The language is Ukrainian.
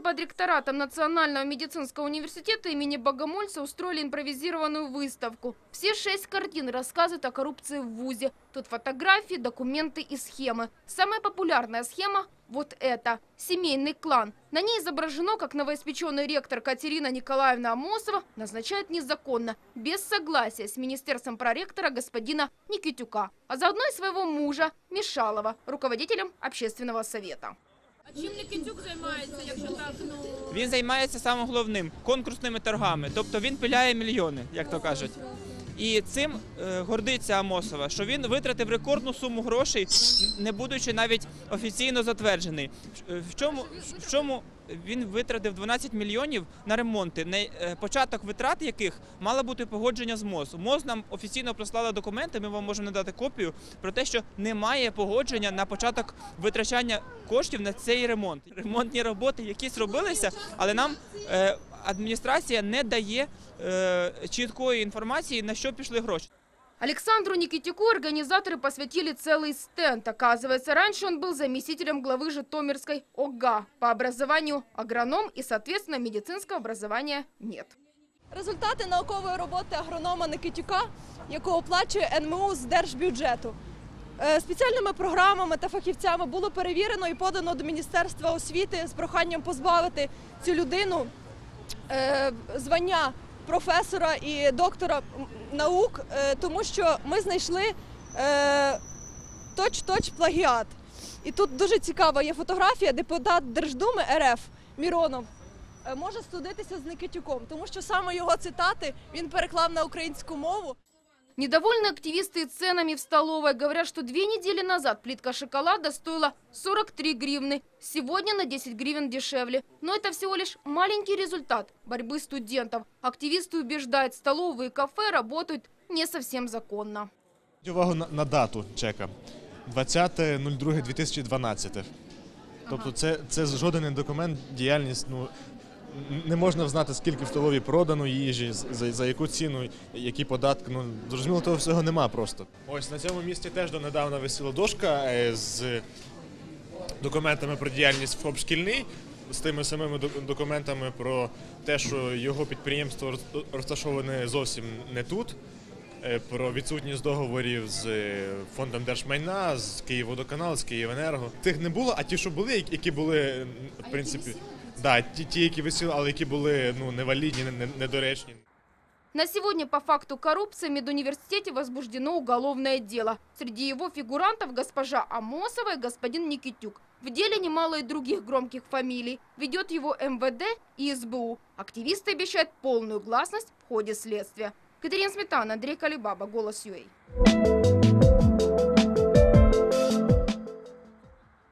под ректоратом Национального медицинского университета имени Богомольца устроили импровизированную выставку. Все шесть картин рассказывают о коррупции в ВУЗе. Тут фотографии, документы и схемы. Самая популярная схема – вот эта – семейный клан. На ней изображено, как новоиспеченный ректор Катерина Николаевна Амосова назначает незаконно, без согласия с министерством проректора господина Никитюка, а заодно и своего мужа Мишалова, руководителем общественного совета. А чим Нікітюк займається, якщо так, ну... Він займається самим головним конкурсними торгами, тобто він пиляє мільйони, як то кажуть. І цим е, гордиться Амосова, що він витратив рекордну суму грошей, не будучи навіть офіційно затверджений. В- В чому, в чому він витратив 12 мільйонів на ремонти, е, початок витрат яких мало бути погодження з МОЗ. МОЗ нам офіційно прислала документи, ми вам можемо надати копію про те, що немає погодження на початок витрачання коштів на цей ремонт. Ремонтні роботи якісь робилися, але нам е, адміністрація не дає е, чіткої інформації, на що пішли гроші. Александру Никитюку организаторы посвятили целый стенд. Оказывается, раньше он был заместителем главы Житомирской ОГА. По образованию агроном и, соответственно, медицинского образования нет. Результати наукової роботи агронома Никитюка, яку оплачує НМУ з держбюджету. Е, Спеціальними програмами та фахівцями було перевірено і подано до Міністерства освіти з проханням позбавити цю людину е, звання професора і доктора наук, е, тому що ми знайшли е, точ-точ плагіат. І тут дуже цікава є фотографія. Депутат Держдуми РФ Міронов е, може студитися з Никитюком, тому що саме його цитати він переклав на українську мову. Недовольны активисты и ценами в столовой. Говорят, что две недели назад плитка шоколада стоила 43 гривны. Сегодня на 10 гривен дешевле. Но это всего лишь маленький результат борьбы студентов. Активисты убеждают, столовые и кафе работают не совсем законно. Зверніть увагу на, на дату чека 20.02.2012. Тобто це, це жоден не документ, діяльність. Ну, н- не можна знати, скільки в столові продано їжі, за, за яку ціну, які податки. Ну, зрозуміло, того всього нема просто. Ось на цьому місці теж донедавна висіла дошка е, з документами про діяльність ФОП шкільний, з тими самими док- документами про те, що його підприємство роз- розташоване зовсім не тут. е, Про відсутність договорів з е, фондом держмайна, з Київводоканал, з Київенерго. Тих не було, а ті, що були, які- були, в принципі, да, ті, ті, які висіли, але які були ну, невалідні, не- не- недоречні. На сегодня по факту коррупции в медуниверситете возбуждено уголовное дело. Среди его фигурантов госпожа Амосова и господин Никитюк. В деле немало и других громких фамилий. Ведет его МВД и СБУ. Активисты обещают полную гласность в ходе следствия. Катерина Сметана, Андрей Калибаба, Голос Юэй.